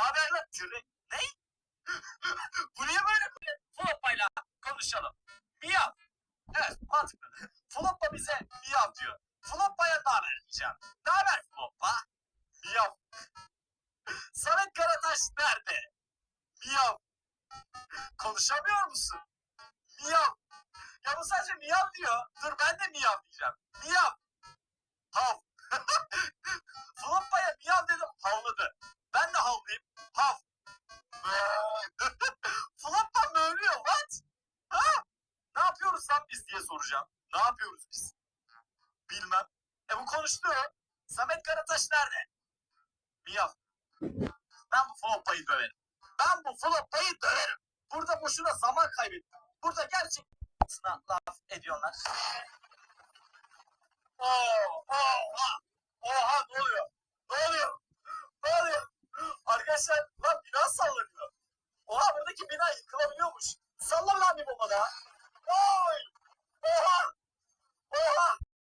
Ne haber lan Tırrek? Ne? Bu niye böyle Floppa'yla konuşalım? Miyav. Evet mantıklı. Floppa bize miyav diyor. Floppa'ya ne haber diyeceğim. Ne haber Floppa? Miyav. Samet Karataş nerede? Miyav. Konuşamıyor musun? Miyav. Ya bu sadece miyav diyor. Dur ben de. Miyav. Biz diye soracağım. Ne yapıyoruz biz? Bilmem. E bu konuştu. Samet Karataş nerede? Miyav. Ben bu Floppa'yı döverim. Ben bu Floppa'yı döverim. Burada boşuna zaman kaybettim. Burada gerçekten laf ediyorlar. Oo, oha, oha ne oluyor? Ne oluyor? Ne oluyor? Arkadaşlar